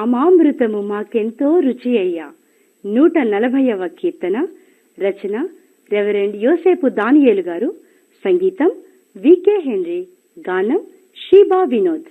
నామామృతము మాకెంతో రుచి అయ్యా నూట నలభైవ కీర్తన రచన రెవరెండ్ యోసేపు దానియేలు గారు సంగీతం వికే హెన్రీ గానం షీబా వినోద్.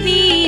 你。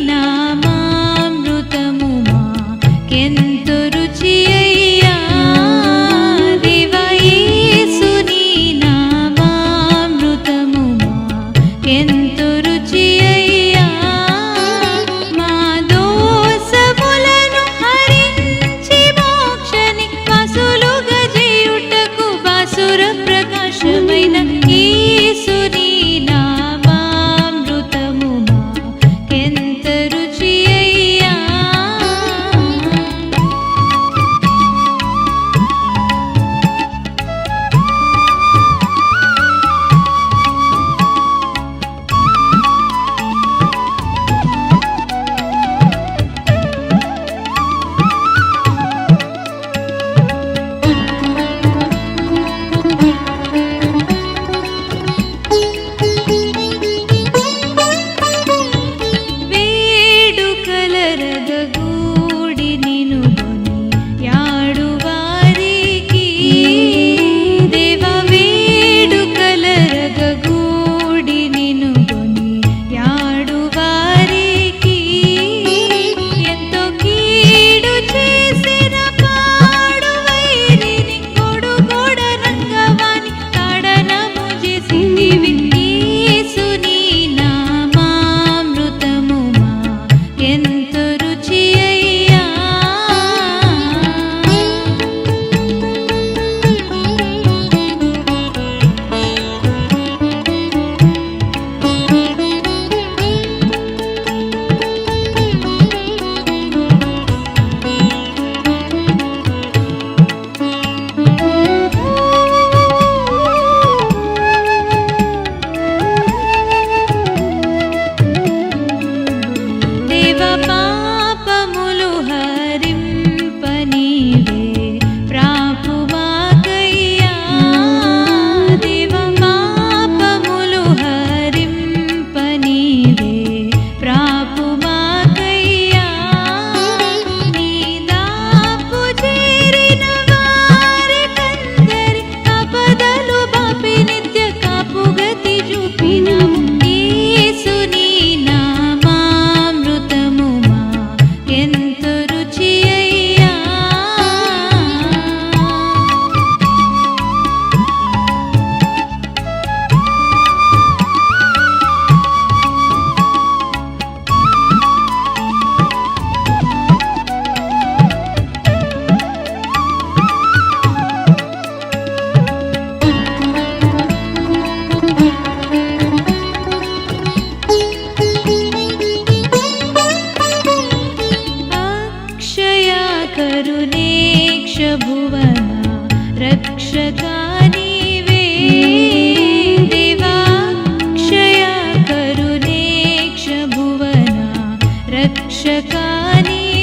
和你。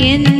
In.